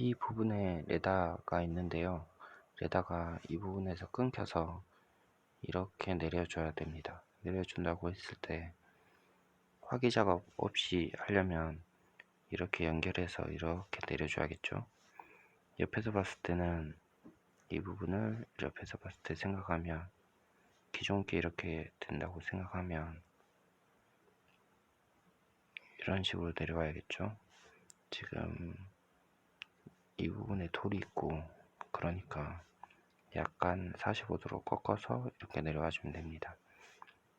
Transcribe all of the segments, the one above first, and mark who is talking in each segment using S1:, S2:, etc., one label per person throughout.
S1: 이 부분에 레다가 있는데요. 레다가 이 부분에서 끊겨서 이렇게 내려줘야 됩니다. 내려준다고 했을 때 화기 작업 없이 하려면 이렇게 연결해서 이렇게 내려줘야겠죠. 옆에서 봤을 때는 이 부분을 옆에서 봤을 때 생각하면 기존 게 이렇게 된다고 생각하면 이런 식으로 내려와야겠죠. 지금 이 부분에 돌이 있고 그러니까 약간 45도로 꺾어서 이렇게 내려와 주면 됩니다.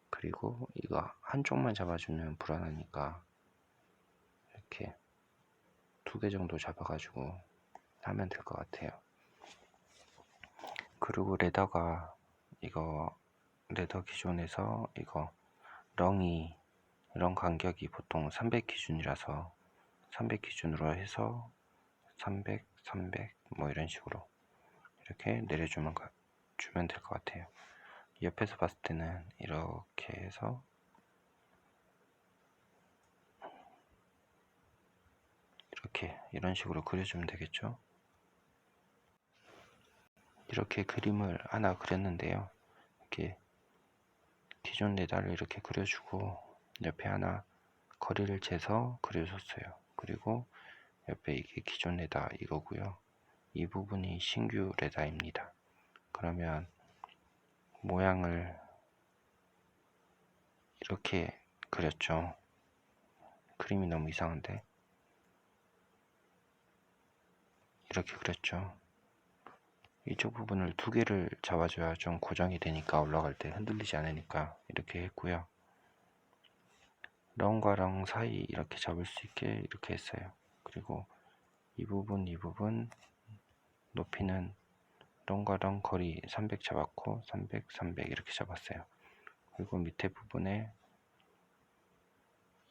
S1: 그리고 이거 한쪽만 잡아주면 불안하니까 이렇게 두 개 정도 잡아가지고 하면 될 것 같아요. 그리고 레더가 이거 레더 기존에서 이거 렁이 렁 간격이 보통 300 기준이라서 300 기준으로 해서 300, 300 뭐 이런 식으로 이렇게 내려주면 가, 주면 될 것 같아요. 옆에서 봤을 때는 이렇게 해서 이렇게 이런 식으로 그려주면 되겠죠. 이렇게 그림을 하나 그렸는데요. 이렇게 기존 레다를 이렇게 그려주고 옆에 하나 거리를 재서 그려줬어요. 그리고 옆에 이게 기존 레다 이거고요. 이 부분이 신규 레다입니다. 그러면 모양을 이렇게 그렸죠. 그림이 너무 이상한데 이렇게 그렸죠. 이쪽 부분을 두 개를 잡아줘야 좀 고정이 되니까 올라갈 때 흔들리지 않으니까 이렇게 했고요. 렁과 렁 사이 이렇게 잡을 수 있게 이렇게 했어요. 그리고 이 부분 이 부분 높이는 렁과 렁 거리 300 잡았고 300 300 이렇게 잡았어요. 그리고 밑에 부분에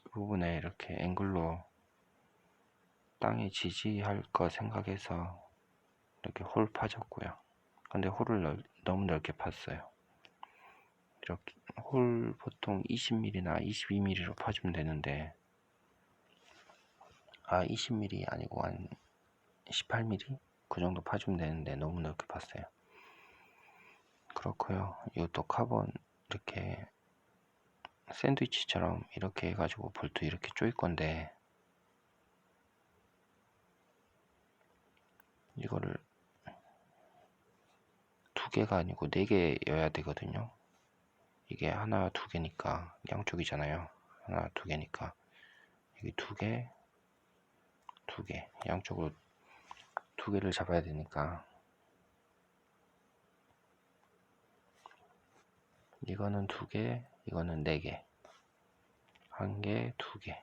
S1: 이 부분에 이렇게 앵글로 땅에 지지할 거 생각해서 이렇게 홀 파졌고요. 근데 홀을 넓, 너무 넓게 팠어요. 이렇게 홀 보통 20mm나 22mm로 파주면 되는데 아 20mm 아니고 한 18mm 그 정도 파주면 되는데 너무 넓게 팠어요. 그렇고요. 이것도 카본 이렇게 샌드위치처럼 이렇게 해가지고 볼트 이렇게 조일 건데 이거를 두 개가 아니고 네 개여야 되거든요. 이게 하나 두 개니까 양쪽이잖아요. 하나 두 개니까 여기 두 개, 두 개, 양쪽으로 두 개를 잡아야 되니까 이거는 두 개, 이거는 네 개, 한 개, 두 개.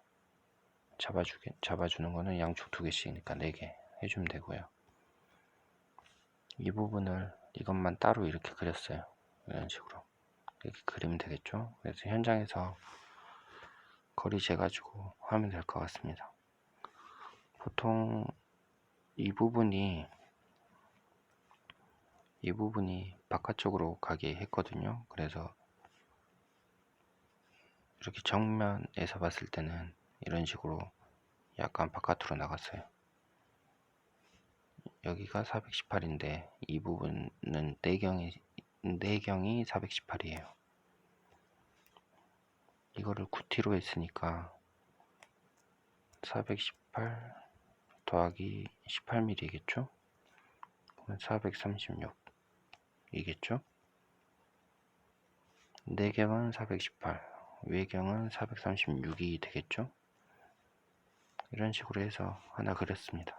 S1: 잡아주게 잡아주는 거는 양쪽 두 개씩이니까 네 개 해주면 되고요. 이 부분을 이것만 따로 이렇게 그렸어요. 이런 식으로 이렇게 그리면 되겠죠. 그래서 현장에서 거리 재가지고 하면 될 것 같습니다. 보통 이 부분이 이 부분이 바깥쪽으로 가게 했거든요. 그래서 이렇게 정면에서 봤을 때는 이런 식으로 약간 바깥으로 나갔어요. 여기가 418인데 이 부분은 내경이 내경이 418이에요. 이거를 9T로 했으니까 418 더하기 18mm겠죠? 그러면 436 이겠죠? 내경은 418 외경은 436이 되겠죠? 이런 식으로 해서 하나 그렸습니다.